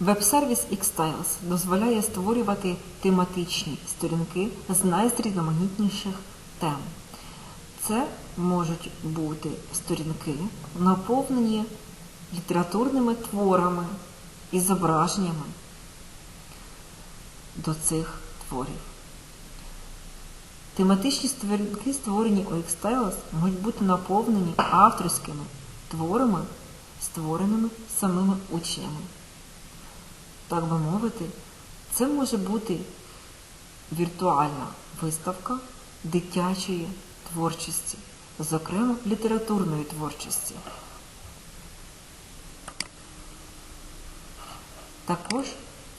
Веб-сервіс Xtiles дозволяє створювати тематичні сторінки з найрізноманітніших тем. Це можуть бути сторінки, наповнені літературними творами і зображеннями до цих творів. Тематичні сторінки, створені у Xtiles, можуть бути наповнені авторськими творами, створеними самими учнями. Так би мовити, це може бути віртуальна виставка дитячої творчості, зокрема літературної творчості. Також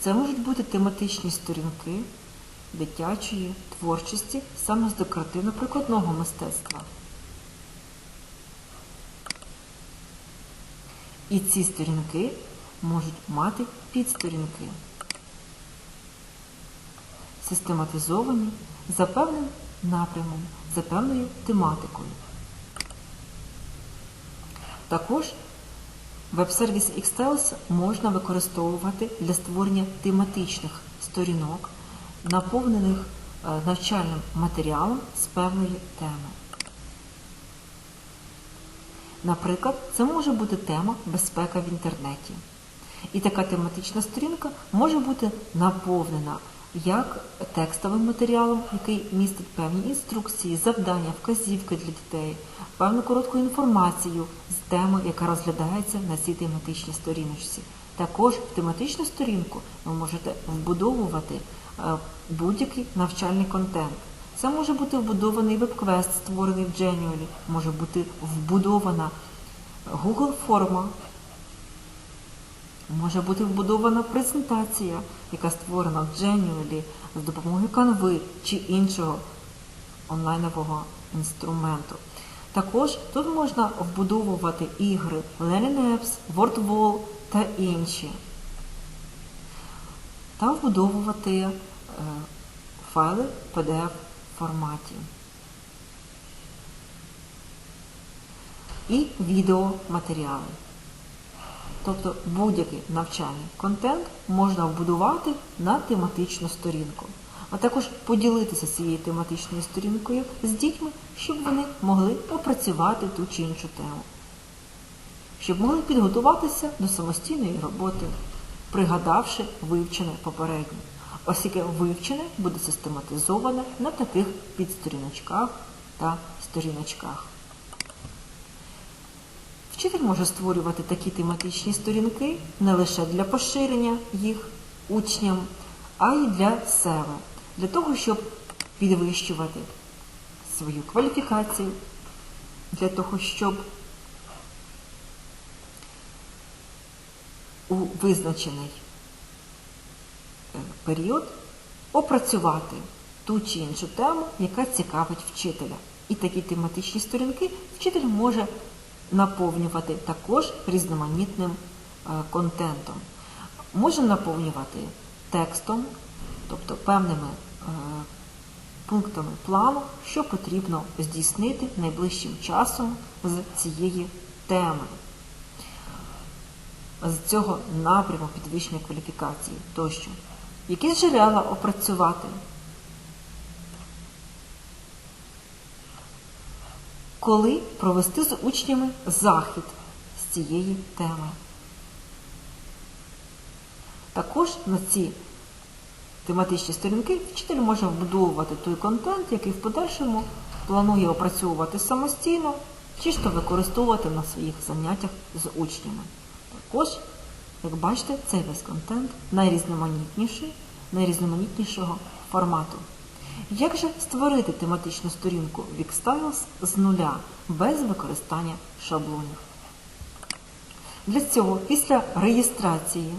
це можуть бути тематичні сторінки дитячої творчості саме з декоративно-прикладного мистецтва. І ці сторінки можуть мати підсторінки, систематизовані за певним напрямом, за певною тематикою. Також веб-сервіс Xtiles можна використовувати для створення тематичних сторінок, наповнених е, навчальним матеріалом з певної теми. Наприклад, це може бути тема безпека в інтернеті. І така тематична сторінка може бути наповнена як текстовим матеріалом, який містить певні інструкції, завдання, вказівки для дітей, певну коротку інформацію з теми, яка розглядається на цій тематичній сторіночці. Також в тематичну сторінку ви можете вбудовувати е, будь-який навчальний контент. Це може бути вбудований веб-квест, створений в Genially, може бути вбудована Google форма, може бути вбудована презентація, яка створена в Genially з допомогою Canva чи іншого онлайнового інструменту. Також тут можна вбудовувати ігри Learning Apps, WordWall та інші. Та вбудовувати е, файли в PDF форматі. І відеоматеріали. Тобто будь-який навчальний контент можна вбудувати на тематичну сторінку, а також поділитися цією тематичною сторінкою з дітьми, щоб вони могли опрацювати ту чи іншу тему, щоб могли підготуватися до самостійної роботи, пригадавши вивчене попередньо, оскільки вивчене буде систематизоване на таких підсторіночках та сторіночках. Вчитель може створювати такі тематичні сторінки не лише для поширення їх учням, а й для себе, для того, щоб підвищувати свою кваліфікацію, для того, щоб у визначений е, період опрацювати ту чи іншу тему, яка цікавить вчителя. І такі тематичні сторінки вчитель може наповнювати також різноманітним е, контентом. Можемо наповнювати текстом, тобто певними е, пунктами плану, що потрібно здійснити найближчим часом з цієї теми, з цього напряму підвищення кваліфікації тощо. Які джерела опрацювати? Коли провести з учнями захід з цієї теми. Також на ці тематичні сторінки вчитель може вбудовувати той контент, який в подальшому планує опрацьовувати самостійно, чи ж то використовувати на своїх заняттях з учнями. Також, як бачите, цей весь контент найрізноманітніший, найрізноманітнішого формату. Як же створити тематичну сторінку в Xtiles з нуля без використання шаблонів? Для цього після реєстрації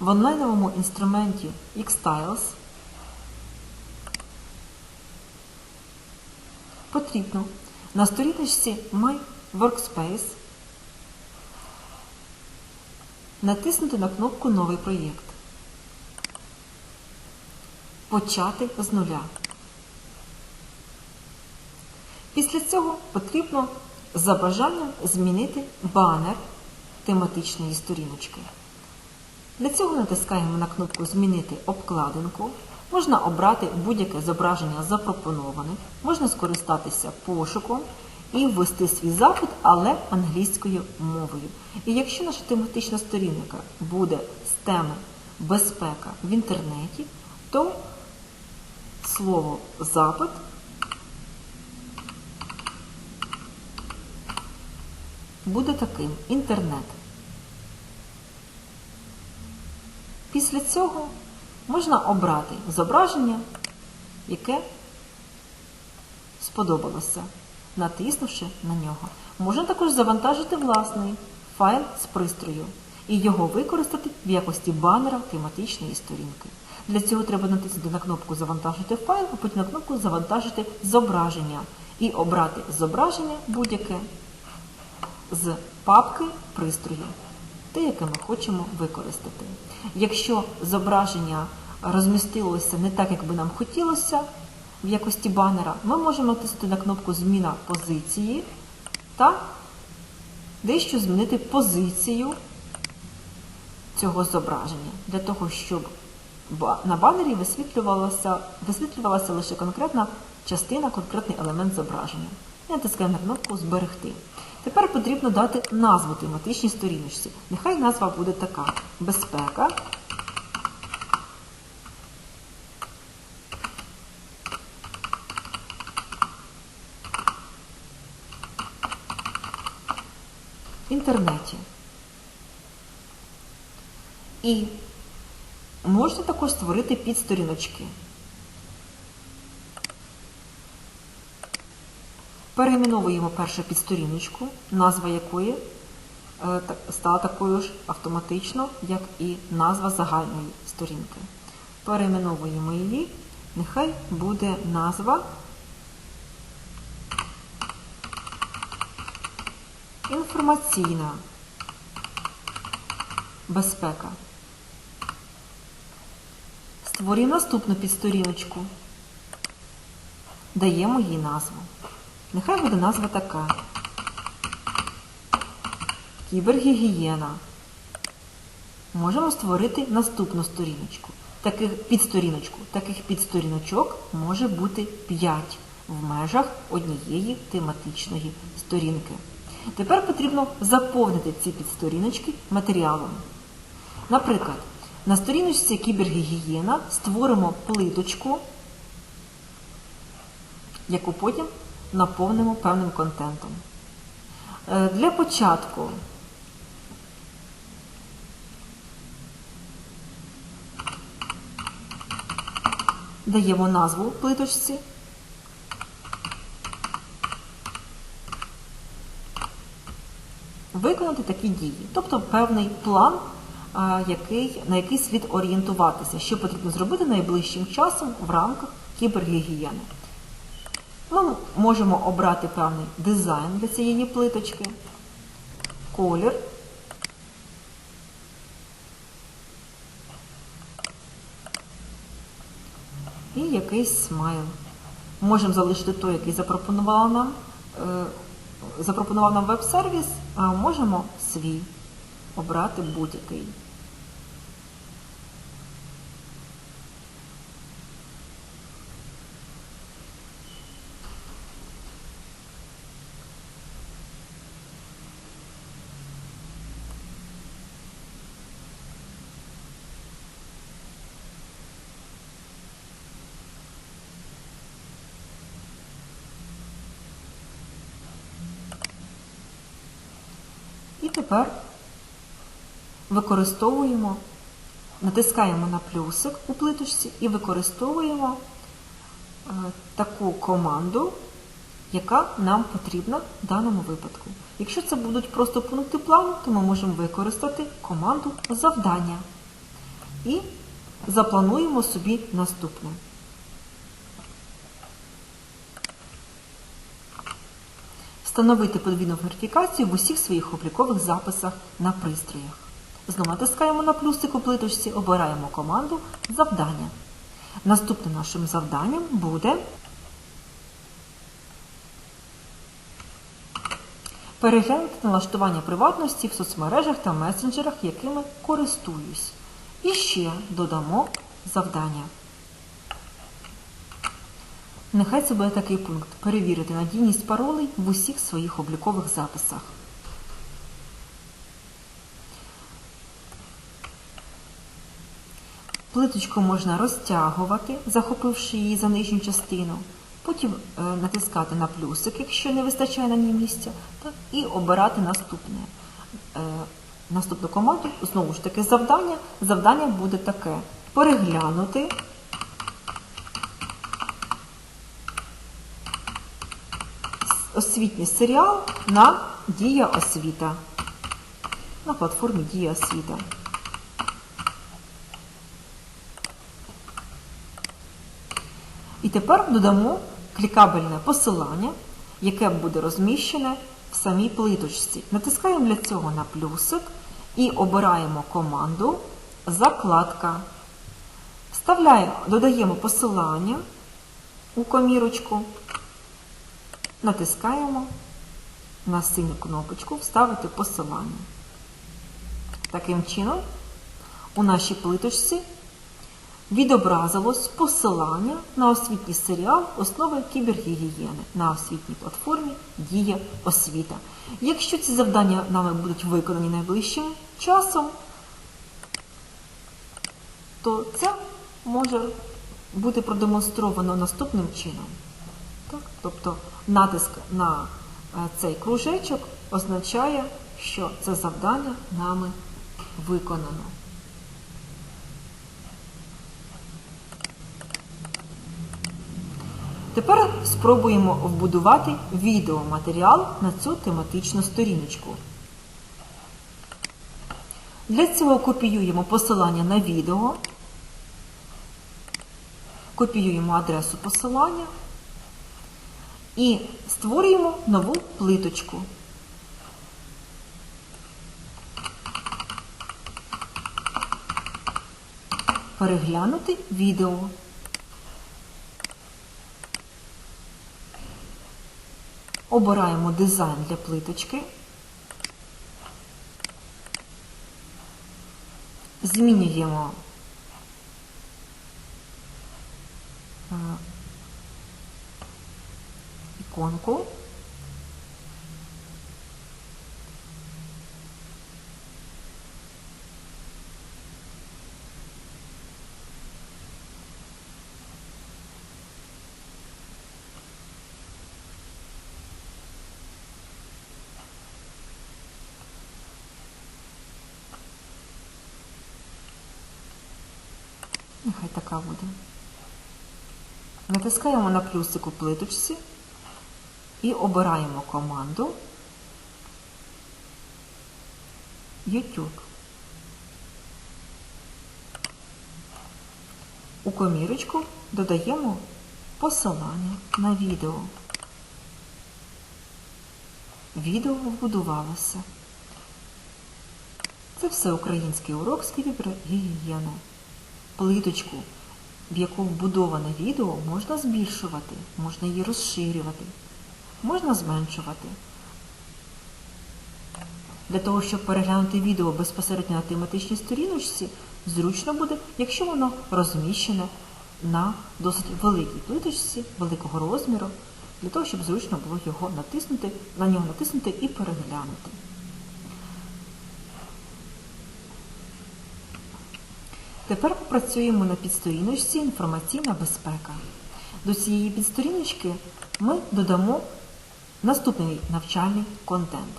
в онлайновому інструменті Xtiles потрібно на сторіночці My Workspace натиснути на кнопку Новий проєкт. Почати з нуля. Після цього потрібно за бажанням змінити банер тематичної сторіночки. Для цього натискаємо на кнопку Змінити обкладинку. Можна обрати будь-яке зображення запропоноване, можна скористатися пошуком і ввести свій запит, але англійською мовою. І якщо наша тематична сторінка буде з теми безпека в інтернеті, то слово запит буде таким інтернет. Після цього можна обрати зображення, яке сподобалося, натиснувши на нього. Можна також завантажити власний файл з пристрою і його використати в якості банера тематичної сторінки. Для цього треба натиснути на кнопку Завантажити файл, а потім на кнопку Завантажити зображення і обрати зображення будь-яке з папки пристрою, те, яке ми хочемо використати. Якщо зображення розмістилося не так, як би нам хотілося в якості банера, ми можемо натиснути на кнопку Зміна позиції та дещо змінити позицію цього зображення для того, щоб на банері висвітлювалася, висвітлювалася лише конкретна частина, конкретний елемент зображення. І натискаємо на кнопку Зберегти. Тепер потрібно дати назву тематичній сторіночці. Нехай назва буде така: безпека. В інтернеті. І можна також створити підсторіночки. Перейменовуємо першу підсторіночку, назва якої е, стала такою ж автоматично, як і назва загальної сторінки. Перейменовуємо її, нехай буде назва інформаційна безпека. Створюємо наступну підсторіночку, даємо їй назву. Нехай буде назва така. Кібергігієна. Можемо створити наступну сторіночку. Таких підсторіночку. Таких підсторіночок може бути 5 в межах однієї тематичної сторінки. Тепер потрібно заповнити ці підсторіночки матеріалом. Наприклад, на сторіночці кібергігієна створимо плиточку, яку потім наповнимо певним контентом. Е, для початку даємо назву плиточці. Виконати такі дії, тобто певний план, який, на який слід орієнтуватися, що потрібно зробити найближчим часом в рамках кібергігієни. Ми можемо обрати певний дизайн для цієї плиточки, колір. І якийсь смайл. Можемо залишити той, який запропонував нам, е, запропонував нам веб-сервіс, а можемо свій обрати будь-який. І тепер використовуємо, натискаємо на плюсик у плиточці і використовуємо е, таку команду, яка нам потрібна в даному випадку. Якщо це будуть просто пункти плану, то ми можемо використати команду завдання і заплануємо собі наступне. Встановити подвійну верифікацію в усіх своїх облікових записах на пристроях. Знову натискаємо на плюсик у плиточці, обираємо команду Завдання. Наступним нашим завданням буде Переглянути налаштування приватності в соцмережах та месенджерах, якими користуюсь. І ще додамо завдання. Нехай це буде такий пункт перевірити надійність паролей в усіх своїх облікових записах. Плиточку можна розтягувати, захопивши її за нижню частину, потім е, натискати на плюсик, якщо не вистачає на ній місця, і обирати наступне. Е, наступну команду, знову ж таки, завдання. Завдання буде таке: переглянути. Освітній серіал на Дія освіта. На платформі Дія освіта. І тепер додамо клікабельне посилання, яке буде розміщене в самій плиточці. Натискаємо для цього на плюсик і обираємо команду Закладка. Вставляємо, додаємо посилання у комірочку, натискаємо на синю кнопочку Вставити посилання. Таким чином, у нашій плиточці відобразилось посилання на освітній серіал Основи кібергігієни на освітній платформі Дія освіта. Якщо ці завдання нами будуть виконані найближчим часом, то це може бути продемонстровано наступним чином. Так? Тобто натиск на е, цей кружечок означає, що це завдання нами виконано. Тепер спробуємо вбудувати відеоматеріал на цю тематичну сторіночку. Для цього копіюємо посилання на відео, копіюємо адресу посилання і створюємо нову плиточку. Переглянути відео. Обираємо дизайн для плиточки. Змінюємо іконку. Нехай така буде. Натискаємо на плюсик у плиточці і обираємо команду YouTube. У комірочку додаємо посилання на відео. Відео вбудувалося. Це все український урок з кібергігієни. Плиточку, в яку вбудоване відео, можна збільшувати, можна її розширювати, можна зменшувати. Для того, щоб переглянути відео безпосередньо на тематичній сторіночці, зручно буде, якщо воно розміщене на досить великій плиточці, великого розміру, для того, щоб зручно було його натиснути, на нього натиснути і переглянути. Тепер попрацюємо на підсторіночці інформаційна безпека. До цієї підсторіночки ми додамо наступний навчальний контент.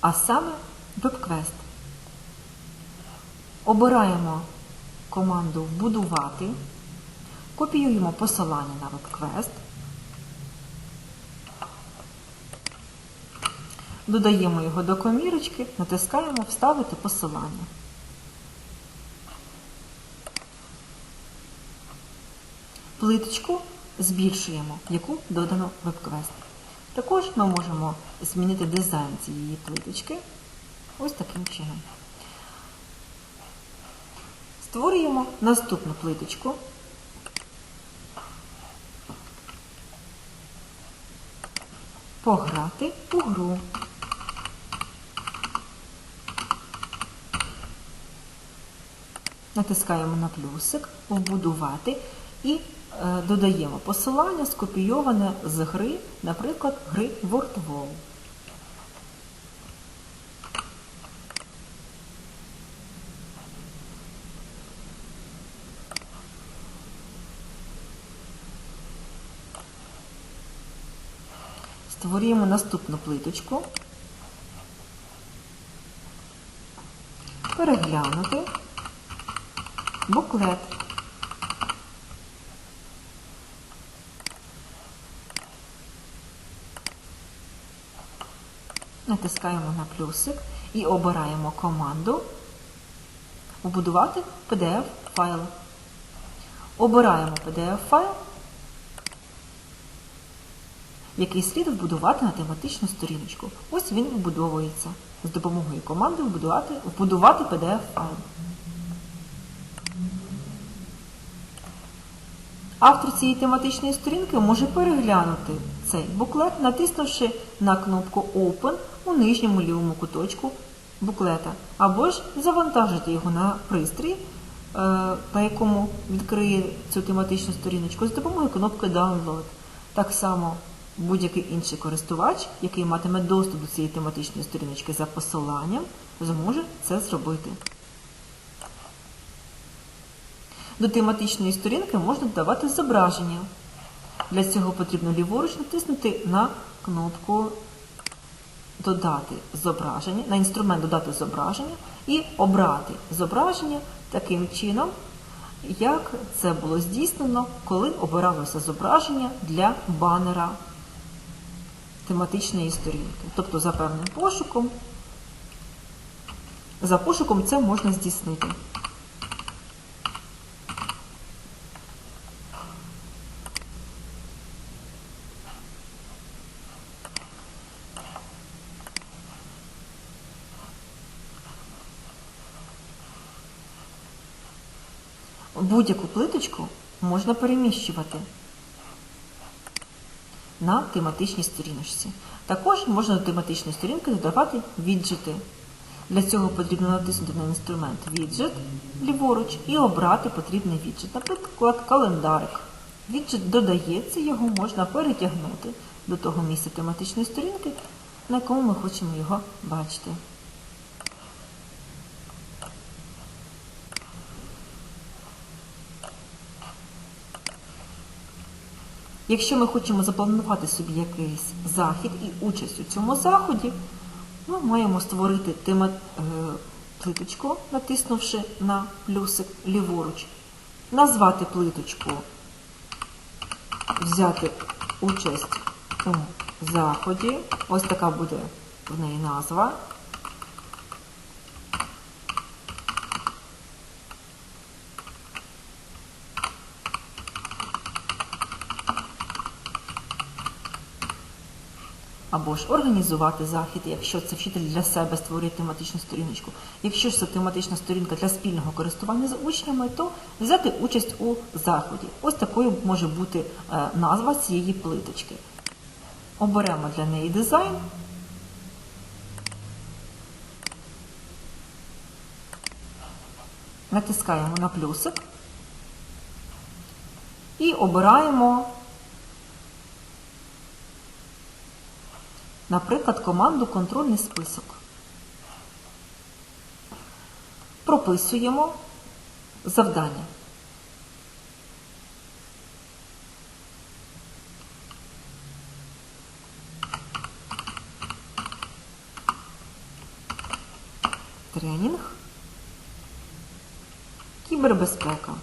А саме веб-квест. Обираємо команду Вбудувати, копіюємо посилання на веб-квест, додаємо його до комірочки, натискаємо Вставити посилання. Плиточку збільшуємо, яку додано веб-квест. Також ми можемо змінити дизайн цієї плиточки ось таким чином. Створюємо наступну плиточку. Пограти у гру. Натискаємо на плюсик, вбудувати і е, додаємо посилання скопійоване з гри, наприклад, гри WordWall. Створюємо наступну плиточку. Переглянути. Буклет. Натискаємо на плюсик і обираємо команду Вбудувати PDF-файл. Обираємо PDF-файл, який слід вбудувати на тематичну сторіночку. Ось він вбудовується. З допомогою команди вбудувати, PDF-файл. Автор цієї тематичної сторінки може переглянути цей буклет, натиснувши на кнопку Open у нижньому лівому куточку буклета, або ж завантажити його на пристрій, е, на якому відкриє цю тематичну сторіночку, з допомогою кнопки Download. Так само будь-який інший користувач, який матиме доступ до цієї тематичної сторіночки за посиланням, зможе це зробити. До тематичної сторінки можна додавати зображення. Для цього потрібно ліворуч натиснути на кнопку Додати зображення, на інструмент Додати зображення і обрати зображення таким чином, як це було здійснено, коли обиралося зображення для банера тематичної сторінки. Тобто за певним пошуком, за пошуком це можна здійснити. Будь-яку плиточку можна переміщувати на тематичній сторіночці. Також можна до тематичної сторінки додавати віджити. Для цього потрібно натиснути на інструмент віджит ліворуч і обрати потрібний віджит, наприклад, календарик. Віджит додається, його можна перетягнути до того місця тематичної сторінки, на якому ми хочемо його бачити. Якщо ми хочемо запланувати собі якийсь захід і участь у цьому заході, ми маємо створити тема, е, плиточку, натиснувши на плюсик ліворуч, назвати плиточку, взяти участь у заході. Ось така буде в неї назва. Або ж організувати захід, якщо це вчитель для себе створює тематичну сторіночку. Якщо ж це тематична сторінка для спільного користування з учнями, то взяти участь у заході. Ось такою може бути е, назва цієї плиточки. Оберемо для неї дизайн. Натискаємо на плюсик і обираємо Наприклад, команду контрольний список. Прописуємо завдання. Тренінг. Кібербезпека.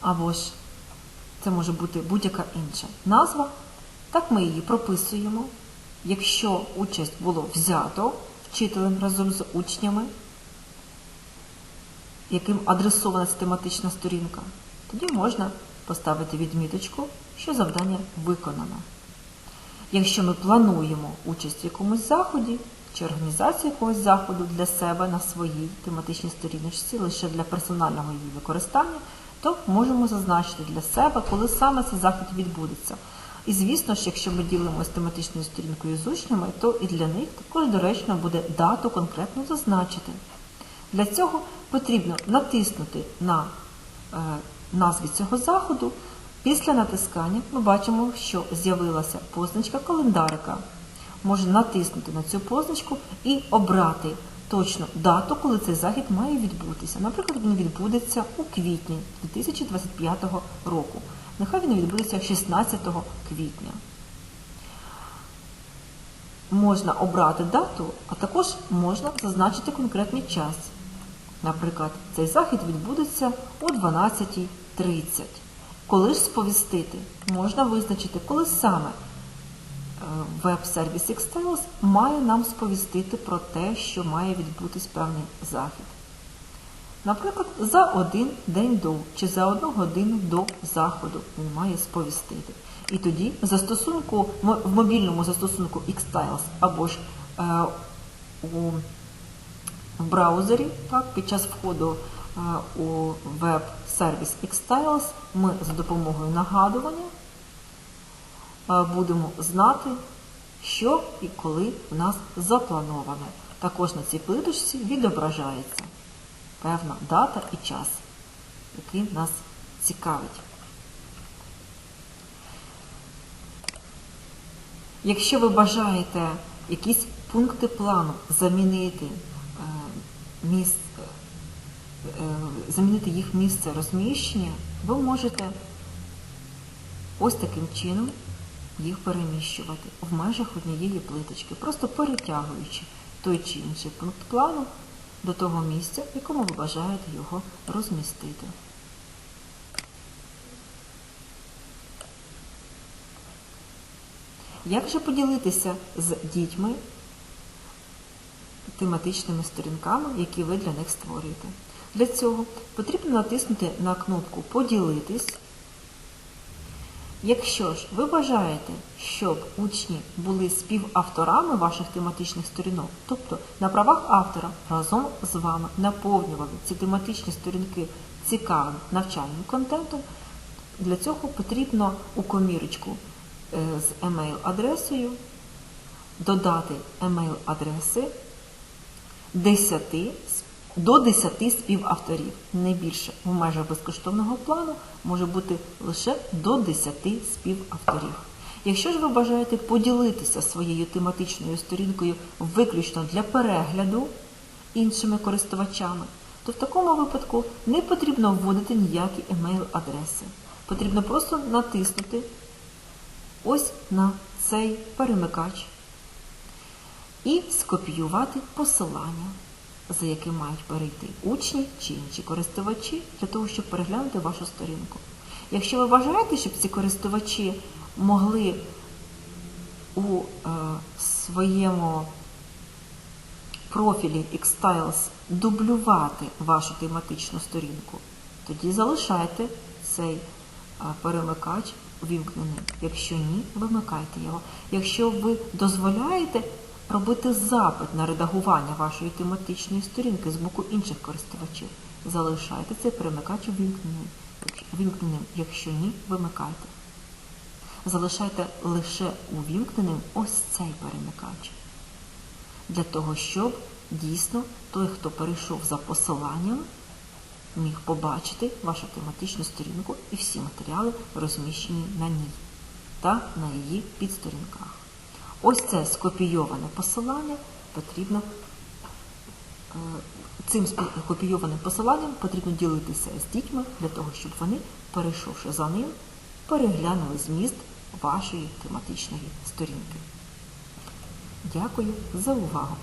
Або ж це може бути будь-яка інша назва. Так ми її прописуємо. Якщо участь було взято вчителем разом з учнями, яким адресована тематична сторінка, тоді можна поставити відміточку, що завдання виконано. Якщо ми плануємо участь в якомусь заході чи організацію якогось заходу для себе на своїй тематичній сторіночці, лише для персонального її використання, то можемо зазначити для себе, коли саме цей захід відбудеться. І звісно ж, якщо ми ділимося тематичною сторінкою з учнями, то і для них також доречно буде дату конкретно зазначити. Для цього потрібно натиснути на е, назві цього заходу. Після натискання ми бачимо, що з'явилася позначка календарика. Можна натиснути на цю позначку і обрати точну дату, коли цей захід має відбутися. Наприклад, він відбудеться у квітні 2025 року. Нехай він відбудеться 16 квітня. Можна обрати дату, а також можна зазначити конкретний час. Наприклад, цей захід відбудеться о 12.30. Коли ж сповістити, можна визначити, коли саме веб-сервіс Xtiles має нам сповістити про те, що має відбутись певний захід. Наприклад, за один день до чи за одну годину до заходу він має сповістити. І тоді застосунку, в мобільному застосунку Xtiles або ж е, у в браузері, так, під час входу е, у веб-сервіс Xtiles ми за допомогою нагадування будемо знати, що і коли в нас заплановано. Також на цій плиточці відображається певна дата і час, який нас цікавить. Якщо ви бажаєте якісь пункти плану замінити, е, місце, е, замінити їх місце розміщення, ви можете ось таким чином їх переміщувати в межах однієї плиточки, просто перетягуючи той чи інший пункт плану до того місця, в якому ви бажаєте його розмістити. Як же поділитися з дітьми тематичними сторінками, які ви для них створюєте? Для цього потрібно натиснути на кнопку Поділитись. Якщо ж ви бажаєте, щоб учні були співавторами ваших тематичних сторінок, тобто на правах автора разом з вами наповнювали ці тематичні сторінки цікавим навчальним контентом, для цього потрібно у комірочку е, з емейл-адресою додати емейл-адреси 10 до 10 співавторів. Не більше в межах безкоштовного плану може бути лише до 10 співавторів. Якщо ж ви бажаєте поділитися своєю тематичною сторінкою виключно для перегляду іншими користувачами, то в такому випадку не потрібно вводити ніякі емейл-адреси. Потрібно просто натиснути ось на цей перемикач і скопіювати посилання за яким мають перейти учні чи інші користувачі для того, щоб переглянути вашу сторінку. Якщо ви бажаєте, щоб ці користувачі могли у е, своєму профілі Xtiles дублювати вашу тематичну сторінку, тоді залишайте цей е, перемикач увімкненим. Якщо ні, вимикайте його. Якщо ви дозволяєте робити запит на редагування вашої тематичної сторінки з боку інших користувачів. Залишайте цей перемикач увімкненим. Якщо ні, вимикайте. Залишайте лише увімкненим ось цей перемикач. Для того, щоб дійсно той, хто перейшов за посиланням, міг побачити вашу тематичну сторінку і всі матеріали розміщені на ній та на її підсторінках. Ось це скопійоване посилання потрібно, е, цим копійованим посиланням потрібно ділитися з дітьми для того, щоб вони, перейшовши за ним, переглянули зміст вашої тематичної сторінки. Дякую за увагу!